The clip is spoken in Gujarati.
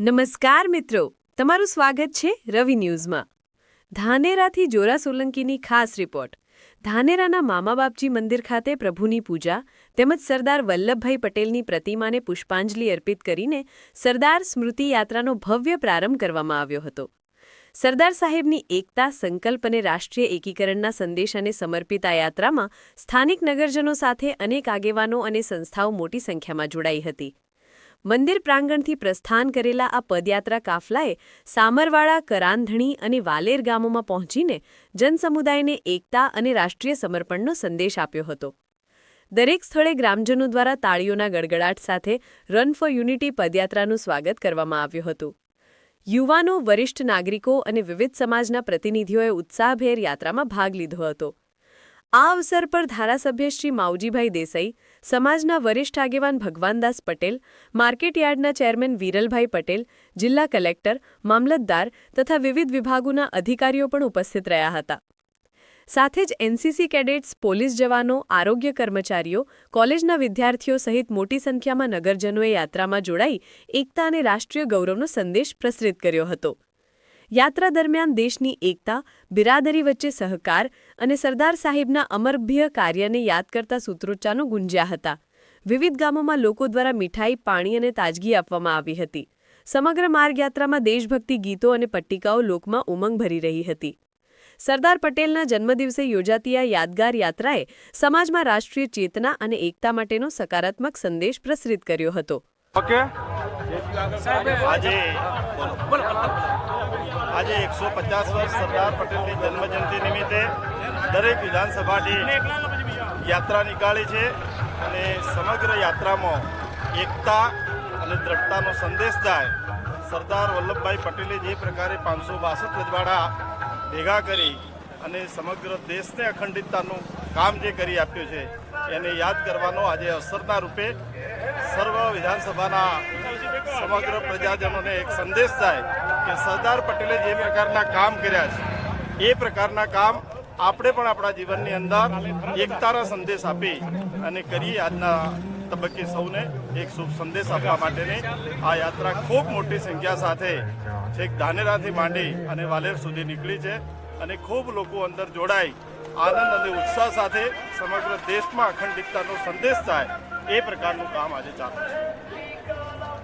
નમસ્કાર મિત્રો, તમારું સ્વાગત છે રવિ ન્યૂઝમાં. ધાનેરાથી જોરા સોલંકીની ખાસ રિપોર્ટ. ધાનેરાના મામા બાપજી મંદિર ખાતે પ્રભુની પૂજા, તેમજ સરદાર વલ્લભભાઈ પટેલની પ્રતિમાને પુષ્પાંજલિ અર્પિત કરીને સરદાર સ્મૃતિ યાત્રાનો ભવ્ય પ્રારંભ કરવામાં આવ્યો હતો. સરદાર સાહેબની એકતા, સંકલ્પ અને રાષ્ટ્રીય એકીકરણના સંદેશાને સમર્પિત આ યાત્રામાં સ્થાનિક નગરજનો સાથે અનેક આગેવાનો અને સંસ્થાઓ મોટી સંખ્યામાં જોડાઈ હતી. મંદિર પ્રાંગણથી પ્રસ્થાન કરેલા આ પદયાત્રા કાફલાએ સામરવાડા કરાંધણી અને વાલેર ગામોમાં પહોંચીને જનસમુદાયને એકતા અને રાષ્ટ્રીય સમર્પણનો સંદેશ આપ્યો હતો. દરેક સ્થળે ગ્રામજનો દ્વારા તાળીઓના ગડગડાટ સાથે રન ફોર યુનિટી પદયાત્રાનું સ્વાગત કરવામાં આવ્યું હતું. યુવાનો, વરિષ્ઠ નાગરિકો અને વિવિધ સમાજના પ્રતિનિધિઓએ ઉત્સાહભેર યાત્રામાં ભાગ લીધો હતો. આ અવસર પર ધારાસભ્ય શ્રી માવજીભાઈ દેસાઈ, સમાજના વરિષ્ઠ આગેવાન ભગવાનદાસ પટેલ, માર્કેટયાર્ડના ચેરમેન વિરલભાઈ પટેલ, જિલ્લા કલેક્ટર, મામલતદાર તથા વિવિધ વિભાગોના અધિકારીઓ પણ ઉપસ્થિત રહ્યા હતા. સાથે જ એનસીસી કેડેટ્સ, પોલીસ જવાનો, આરોગ્ય કર્મચારીઓ, કોલેજના વિદ્યાર્થીઓ સહિત મોટી સંખ્યામાં નગરજનોએ યાત્રામાં જોડાઈ એકતા અને રાષ્ટ્રીય ગૌરવનો સંદેશ પ્રસરિત કર્યો હતો. યાત્રા દરમિયાન દેશની એકતા, બિરાદરી વચ્ચે સહકાર અને સરદાર સાહેબના અમરભ્ય કાર્યને યાદ કરતા સૂત્રોચ્ચારો ગુંજ્યા હતા. વિવિધ ગામોમાં લોકો દ્વારા મીઠાઈ, પાણી અને તાજગી આપવામાં આવી હતી. સમગ્ર માર્ગયાત્રામાં દેશભક્તિ ગીતો અને પટ્ટિકાઓ લોકમાં ઉમંગ ભરી રહી હતી. સરદાર પટેલના જન્મદિવસે યોજાતી આ યાદગાર યાત્રાએ સમાજમાં રાષ્ટ્રીય ચેતના અને એકતા માટેનો સકારાત્મક સંદેશ પ્રસરિત કર્યો હતો. ઓકે? આજે આજે એકસો પચાસ વર્ષ સરદાર પટેલની જન્મજયંતિ નિમિત્તે દરેક વિધાનસભાની યાત્રા નીકાળી છે અને સમગ્ર યાત્રામાં એકતા અને દ્રઢતાનો સંદેશ જાય. સરદાર વલ્લભભાઈ પટેલે જે પ્રકારે પાંચસો બાસઠ રજવાડા ભેગા કરી અને સમગ્ર દેશને અખંડિતતાનું કામ જે કરી આપ્યું છે, એને યાદ કરવાનો આજે અવસરના રૂપે સર્વ વિધાનસભાના સમગ્ર પ્રજાજનોને એક સંદેશ થાય કે સરદાર પટેલે જે પ્રકારના કામ કર્યા છે, એ પ્રકારના કામ આપણે પણ આપણા જીવનની અંદર એકતાના સંદેશ આપી અને કરી આજના તબક્કે સૌને એક શુભ સંદેશ આપવા માટેની આ યાત્રા ખૂબ મોટી સંખ્યા સાથે છેક ધાનેરાથી માંડી અને વાલેર સુધી નીકળી છે અને ખૂબ લોકો અંદર જોડાઈ આનંદ અને ઉત્સાહ સાથે સમગ્ર દેશમાં અખંડિતતાનો સંદેશ થાય એ પ્રકારનું કામ આજે ચાલુ છે.